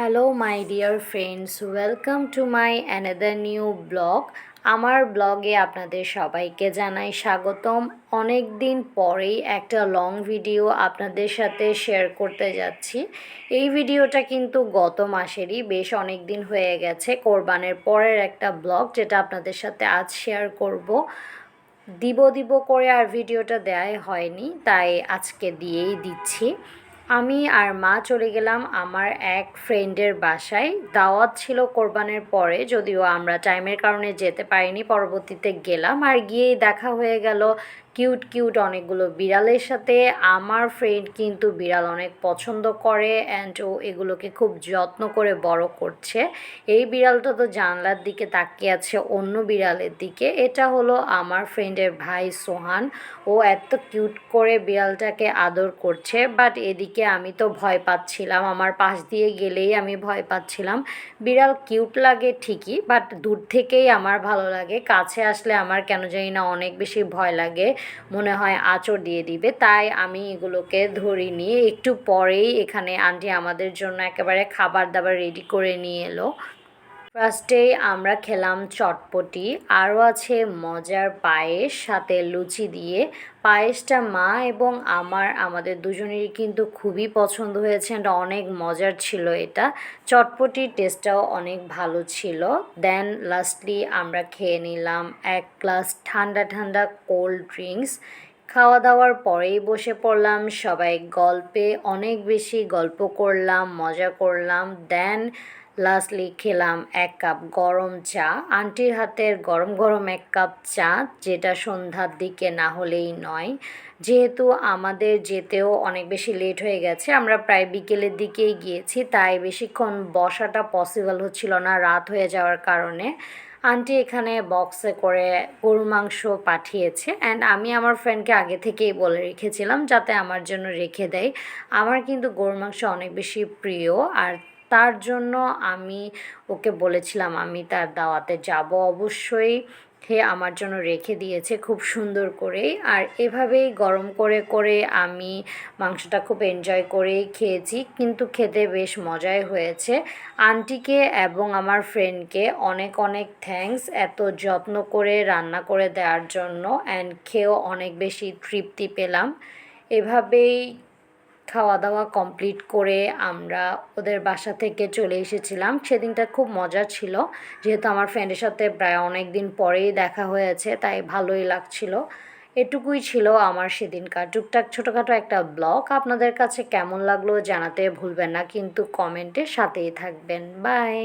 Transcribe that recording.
Hello my dear friends welcome to my another new blog আমার ব্লগে আপনাদের সবাইকে জানাই স্বাগতম। অনেক দিন পরেই একটা লং ভিডিও আপনাদের সাথে শেয়ার করতে যাচ্ছি। এই ভিডিওটা কিন্তু গত মাসেরই, বেশ অনেক দিন হয়ে গেছে। কোরবানের পরের একটা ব্লগ যেটা আপনাদের সাথে আজ শেয়ার করব। দিব দিব করে আর ভিডিওটা দেয়াই হয়নি, তাই আজকে দিয়েই দিচ্ছি। আমি আর মা চলে গেলাম আমার এক ফ্রেন্ডের বাসায়। দাওয়াত ছিল কোরবানের পরে, যদিও আমরা টাইমের কারণে যেতে পারিনি, পরবর্তীতে গেলাম আর গিয়েই দেখা হয়ে গেল কিউট কিউট অনেকগুলো বিড়ালের সাথে। আমার ফ্রেন্ড কিন্তু বিড়াল অনেক পছন্দ করে অ্যান্ড ও এগুলোকে খুব যত্ন করে বড় করছে। এই বিড়ালটা তো জানলার দিকে তাকিয়ে আছে অন্য বিড়ালের দিকে। এটা হলো আমার ফ্রেন্ডের ভাই সোহান। ও এত কিউট করে বিড়ালটাকে আদর করছে বাট এদিকে আমি তো ভয় পাচ্ছিলাম। আমার পাশ দিয়ে গেলেই আমি ভয় পাচ্ছিলাম। বিড়াল কিউট লাগে ঠিকই বাট দূর থেকেই আমার ভালো লাগে। কাছে আসলে আমার কেন জানি না অনেক বেশি ভয় লাগে। মনে হয় আঁচড় দিয়ে দিবে। তাই আমি এগুলোকে ধরিনি একটু পরেই এখানে আন্টি আমাদের জন্য একেবারে খাবার দাবার রেডি করে নিয়ে এলো। ফার্স্টেই আমরা খেলাম চটপটি। আরও আছে মজার পায়েস, সাথে লুচি দিয়ে। পায়েসটা মা এবং আমার, আমাদের দুজনেরই কিন্তু খুবই পছন্দ হয়েছে এটা অনেক মজার ছিল এটা। চটপটির টেস্টটাও অনেক ভালো ছিল। দেন লাস্টলি আমরা খেয়ে নিলাম এক গ্লাস ঠান্ডা ঠান্ডা কোল্ড ড্রিঙ্কস খাওয়া দাওয়ার পরেই বসে পড়লাম, সবাই গল্পে অনেক বেশি গল্প করলাম, মজা করলাম। দেন লাস্টলি খেলাম এক কাপ গরম চা। আন্টির হাতের গরম গরম এক কাপ চা, যেটা সন্ধ্যার দিকে না হলেই নয়। যেহেতু আমাদের যেতেও অনেক বেশি লেট হয়ে গেছে, আমরা প্রায় বিকেলের দিকেই গিয়েছি, তাই বেশিক্ষণ বসাটা পসিবল হচ্ছিল না রাত হয়ে যাওয়ার কারণে। আন্টি এখানে বক্সে করে গরু মাংস পাঠিয়েছে অ্যান্ড আমি আমার ফ্রেন্ডকে আগে থেকেই বলে রেখেছিলাম, যাতে আমার জন্য রেখে দেয়। আমার কিন্তু গরু মাংস অনেক বেশি প্রিয়, আর তার জন্য আমি ওকে বলেছিলাম, আমি তার দাওয়াতে যাব। অবশ্যই সে আমার জন্য রেখে দিয়েছে খুব সুন্দর করেই আর এভাবেই গরম করে করে আমি মাংসটা খুব এনজয় করেই খেয়েছি, কিন্তু খেতে বেশ মজাই হয়েছে। আন্টিকে এবং আমার ফ্রেন্ডকে অনেক অনেক থ্যাঙ্কস এত যত্ন করে রান্না করে দেওয়ার জন্য অ্যান্ড খেয়েও অনেক বেশি তৃপ্তি পেলাম। এভাবেই খাওয়া দাওয়া কমপ্লিট করে আমরা ওদের বাসা থেকে চলে এসেছিলাম। সেদিনটা খুব মজা ছিল, যেহেতু আমার ফ্রেন্ডের সাথে প্রায় অনেক দিন পরেই দেখা হয়েছে, তাই ভালোই লাগছিল। এটুকুই ছিল আমার সেদিনকার টুকটাক ছোটোখাটো একটা ব্লগ আপনাদের কাছে কেমন লাগল জানাতে ভুলবেন না, কিন্তু কমেন্টে সাথেই থাকবেন। বাই